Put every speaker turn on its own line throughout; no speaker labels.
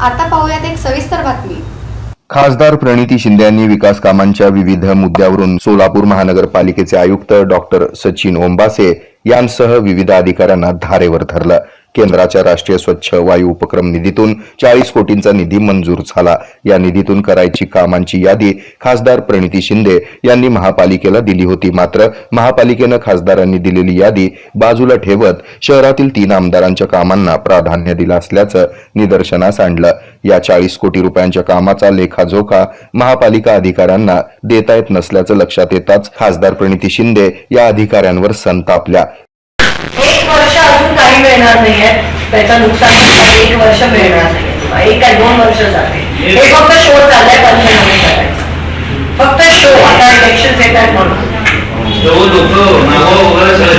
आता पाहूयात एक सविस्तर बातमी.
खासदार प्रणिती शिंदे यांनी विकास कामांच्या विविध मुद्द्यावरून सोलापूर महानगरपालिकेचे आयुक्त डॉक्टर सचिन ओंबासे यांसह विविध अधिकाऱ्यांना धारेवर धरलं. केंद्राच्या राष्ट्रीय स्वच्छ वायू उपक्रम निधीतून चाळीस कोटींचा निधी मंजूर झाला. या निधीतून करायची कामांची यादी खासदार प्रणिती शिंदे यांनी महापालिकेला दिली होती. मात्र महापालिकेनं खासदारांनी दिलेली यादी बाजूला ठेवत शहरातील तीन आमदारांच्या कामांना प्राधान्य दिलं असल्याचं निदर्शनास आणलं. या चाळीस कोटी रुपयांच्या कामाचा लेखाजोखा महापालिका अधिकाऱ्यांना देता येत नसल्याचं लक्षात येताच खासदार प्रणिती शिंदे या अधिकाऱ्यांवर संतापल्या.
काही मिळणार नाहीये. त्याचं नुकसान एक वर्ष मिळणार नाहीये एक काय दोन वर्ष जाते हे फक्त शो चाललाय पंचनामे करायचं फक्त शो आता इलेक्शन येत आहेत म्हणून
लोक नावं वगैरे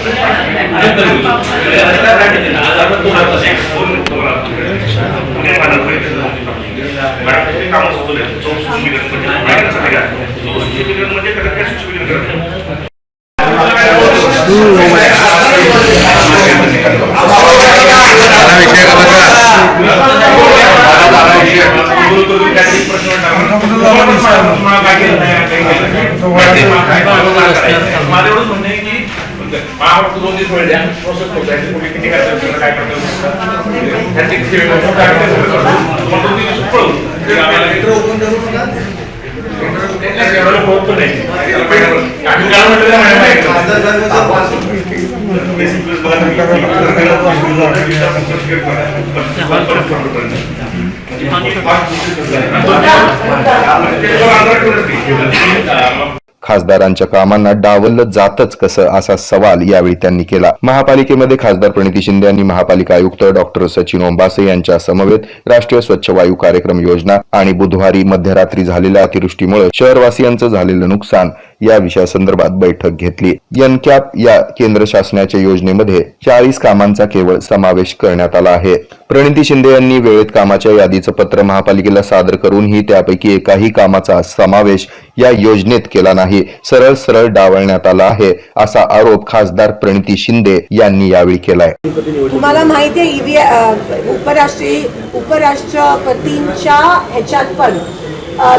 ते
सुशोभीकरण ते घेतलं. आज आपण दोन हात असे, दोन दोन हात. पुणे महानगरपालिकेचं कामं सुचवले. चौक सुशोभीकरण म्हणजे काय करायचं माहिती आहे का? चौक सुशोभीकरण म्हणजे त्याला काय सुशोभीकरण करायचं? माझं एवढंच म्हणणं आहे की महाराष्ट्र दोन दिवस वेळ द्या प्रोसेस करू द्या कुठे किती काय करायचं, काय करतं ह्याची किती वेळ लागतो, काय करायचं, तुम्हाला
खासदारांच्या कामांना डावललं जातच कसं असा सवाल यावेळी त्यांनी केला. महापालिकेमध्ये खासदार प्रणिती शिंदे यांनी महापालिका आयुक्त डॉक्टर सचिन ओंबासे यांच्या समवेत राष्ट्रीय स्वच्छ वायू कार्यक्रम योजना आणि बुधवारी मध्यरात्री झालेल्या अतिवृष्टीमुळे शहरवासियांचं झालेलं नुकसान या विषयासंदर्भात बैठक घेतली. यनकॅप या केंद्र शासनाच्या योजनेमध्ये चाळीस कामांचा केवळ समावेश करण्यात आला आहे. प्रणिती शिंदे यांनी वेळेत कामाच्या यादीचं पत्र महापालिकेला सादर करूनही त्यापैकी एकाही कामाचा समावेश या योजनेत केला नाही. सरळ सरळ डावळण्यात आला आहे असा आरोप खासदार प्रणिती शिंदे यांनी यावेळी केलाय.
तुम्हाला माहिती आहे उपराष्ट्रीय उपराष्ट्रपतींच्या ह्याच्यात पण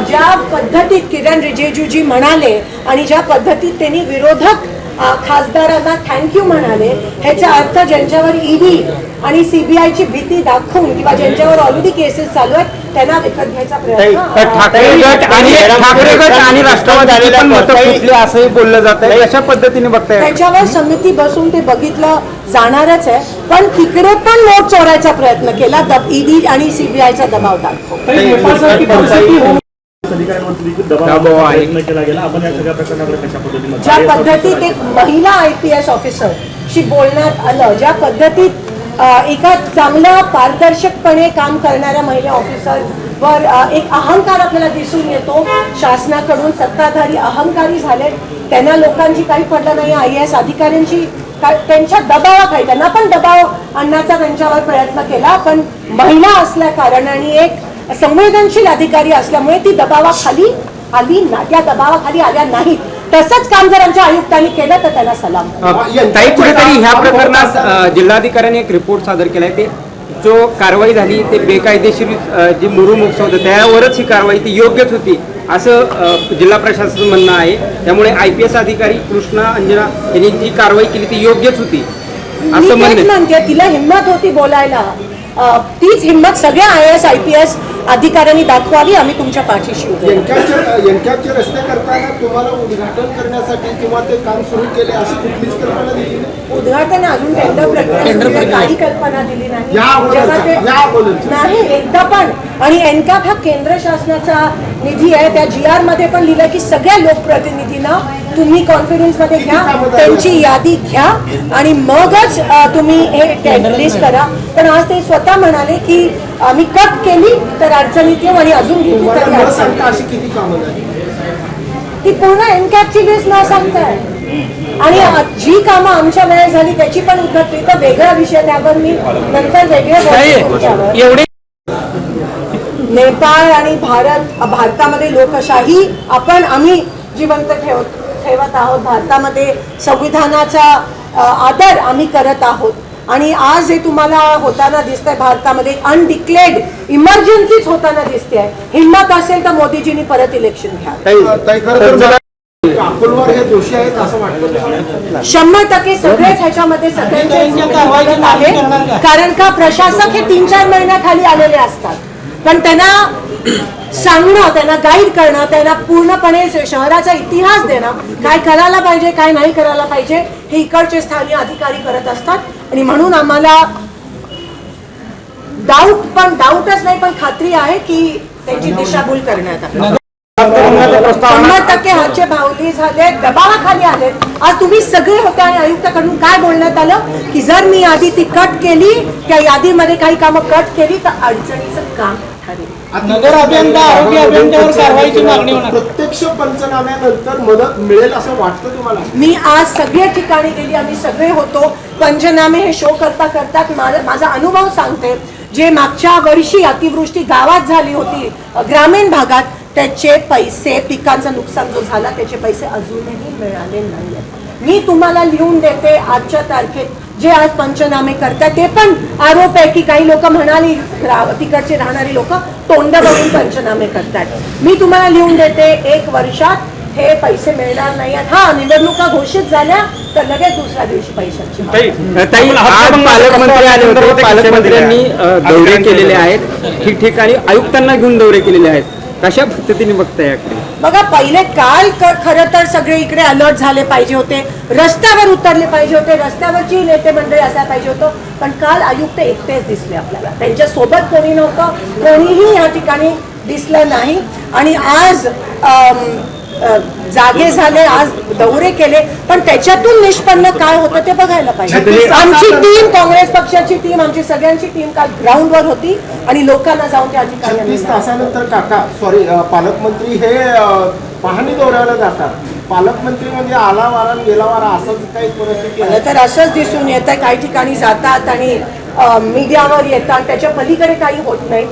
ज्या पद्धतीत किरण रिजिजूजी म्हणाले आणि ज्या पद्धतीत त्यांनी विरोधक खासदारांना थँक्यू म्हणाले ह्याचा अर्थ ज्यांच्यावर ईडी आणि सीबीआयची भीती दाखवून किंवा ज्यांच्यावर ऑलरेडी केसेस चालू आहेत त्यांना विकत घ्यायचा प्रयत्न
असंही बोललं जात आहे? कशा पद्धतीने बघताय?
त्याच्यावर समिती बसून ते बघितलं जाणारच आहे पण तिकडे पण नोट चोरायचा प्रयत्न केला ईडी आणि सीबीआयचा दबाव दाखव.
दबाव आहे.
प्रयत्न केला गेला. आपण या सगळ्या प्रकरणाकडे कशा पद्धतीने
ज्या पद्धतीत एक महिला आय पी एस ऑफिसर शी बोलण्यात आलं ज्या पद्धतीत अ, एका चांगल्या पारदर्शकपणे काम करणाऱ्या महिला ऑफिसर वर अ, एक अहंकार आपल्याला दिसून येतो. शासनाकडून सत्ताधारी अहंकारी झाले. त्यांना लोकांची काही पडलं नाही. आय एस अधिकाऱ्यांची का- त्यांच्या दबावाखाली त्यांना पण दबाव आणण्याचा त्यांच्यावर प्रयत्न केला. पण महिला असल्या कारण आणि एक संवेदनशील अधिकारी असल्यामुळे ती दबावाखाली आली ना त्या दबावाखाली आल्या नाहीत. तसंच काम जर आमच्या आयुक्तांनी केलं तर त्याला सलाम.
ताई कुठेतरी ह्या प्रकरणात जिल्हाधिकाऱ्यांनी एक रिपोर्ट सादर केलाय. ते जो कारवाई झाली ते बेकायदेशीर जी मुरुमुक्स होतं त्यावरच ही कारवाई ती योग्यच होती असं जिल्हा प्रशासनाचं म्हणणं आहे. त्यामुळे आय पी एस अधिकारी कृष्णा अंजना यांनी जी कारवाई केली ती योग्यच होती. असं
म्हणते तिला हिंमत होती बोलायला. तीच हिंमत सगळ्या I S I P S अधिकाऱ्यांनी दाखवावी आम्ही तुमच्या पाठीशी उभे
रस्ते करताना तुम्हाला उद्घाटन करण्यासाठी किंवा ते काम सुरू केले अशी कुठलीच कल्पना दिली नाही?
उद्घाटन अजून टेंडर प्रक्रिया काही कल्पना दिली नाही. नाही एकदा पण. आणि एनकॅप हा केंद्र शासनाचा निधी आहे. त्या जी आरमध्ये पण लिहिलं की सगळ्या लोकप्रतिनिधींना तुम्ही कॉन्फिडन्समध्ये घ्या. त्यांची यादी घ्या. आणि मगच तुम्ही हे टेंडर करा. पण आज ते स्वतः म्हणाले की आम्ही कट केली तर अडचणीत येऊ आणि अजून तरी अडचण
सांगता अशी किती कामं झाली?
ती पूर्ण एनकॅपची लिस्ट न सांगताय आणि जी कामं आमच्या वेळेस झाली त्याची पण उद्धत तर वेगळा विषय त्यावर मी नंतर वेगळे तुमच्यावर.
एवढे
नेपाळ आणि भारत भारतामध्ये लोकशाही आपण आम्ही जिवंत ठेव ठेवत आहोत. भारतामध्ये संविधानाचा अ, आदर आम्ही करत आहोत. आणि आज हे तुम्हाला होताना दिसतंय भारतामध्ये अनडिक्लेअर्ड इमर्जन्सीच होताना दिसते आहे हिंमत असेल तर मोदीजींनी परत इलेक्शन घ्या
ताई खरं तर मला अकोलवर हे दोषी आहेत असं वाटतं. तुम्हाला?
शंभर टक्के सगळेच ह्याच्यामध्ये सगळ्यांच्या आहे कारण का प्रशासक हे तीन चार महिन्याखाली आलेले असतात. पण त्यांना सांगणं त्यांना गाईड करणं त्यांना पूर्णपणे शहराचा इतिहास देणं काय करायला पाहिजे काय नाही करायला पाहिजे हे इकडचे स्थानीय अधिकारी करत असतात. आणि म्हणून आम्हाला डाऊट पण डाऊटच नाही पण खात्री आहे की त्यांची दिशाभूल करण्यात आली. शंभर टक्के हातचे भावली झाले दबावाखाली आलेत. आज तुम्ही सगळे होते आणि आयुक्ताकडून काय बोलण्यात आलं? की जर मी यादी ती कट केली त्या यादीमध्ये काही कामं कट केली तर अडचणीचं काम ठरेल.
नगर अभियंता आरोग्य अभियंत्यावर कारवाईची मागणी होणार. प्रत्यक्ष पंचनाम्यानंतर मदत मिळेल असं वाटतं तुम्हाला?
मी आज सगळ्या ठिकाणी गेली आम्ही सगळे होतो. पंचनामे हे शो करता करता माझा माझा अनुभव सांगते. जे मागच्या वर्षी अतिवृष्टी गावात झाली होती ग्रामीण भागात त्याचे पैसे पिकांचं नुकसान जो झाला त्याचे पैसे अजूनही मिळाले नाही मी तुम्हाला लिहून देते आजच्या तारखेत. जे आज पंचनामे करतात ते पण आरोप आहे की काही लोक म्हणाली तिकडचे राहणारी लोक तोंड बघून पंचनामे करतात. मी तुम्हाला लिहून देते एक वर्षात हे पैसे मिळणार नाही. हा निवडणुका घोषित झाल्या तर लगेच दुसऱ्या दिवशी पैशांची
पालकमंत्र्यांनी दौरे केलेले आहेत. ठिकठिकाणी आयुक्तांना घेऊन दौरे केलेले आहेत. कशा पद्धतीने बघताय याकडे?
बघा पहिले काल खरं तर सगळे इकडे अलर्ट झाले पाहिजे होते. रस्त्यावर उतरले पाहिजे होते. रस्त्यावरची नेते मंडळी असायला पाहिजे होतं. पण काल आयुक्त एकटेच दिसले आपल्याला. त्यांच्यासोबत कोणी नव्हतं. कोणीही या ठिकाणी दिसलं नाही. आणि आज जागे झाले आज दौरे केले पण त्याच्यातून निष्पन्न काय होतं ते बघायला पाहिजे. आमची टीम काँग्रेस पक्षाची टीम आमची सगळ्यांची टीम काल ग्राउंडवर होती आणि लोकांना जाऊन त्या
छत्तीस तासानंतर काका सॉरी पालकमंत्री हे पाहणी दौऱ्याला जातात. पालकमंत्री म्हणजे आला वारा गेला वारा असंच काही परिस्थिती
मला तर असंच दिसून येत आहे काही ठिकाणी जातात आणि मीडियावर येतात त्याच्या पलीकडे काही होत नाही.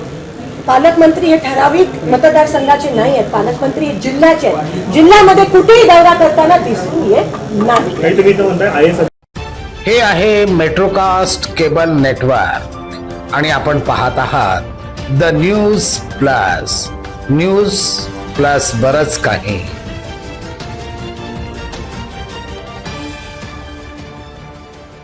पालकमंत्री हे ठराविक मतदारसंघाचे नाही आहेत पालकमंत्री हे जिल्ह्याचे आहेत. जिल्ह्यामध्ये कुठेही दौरा करताना दिसून येत नाही.
हे आहे मेट्रोकास्ट केबल नेटवर्क आणि आपण पाहत आहात the news plus news plus बरच काही.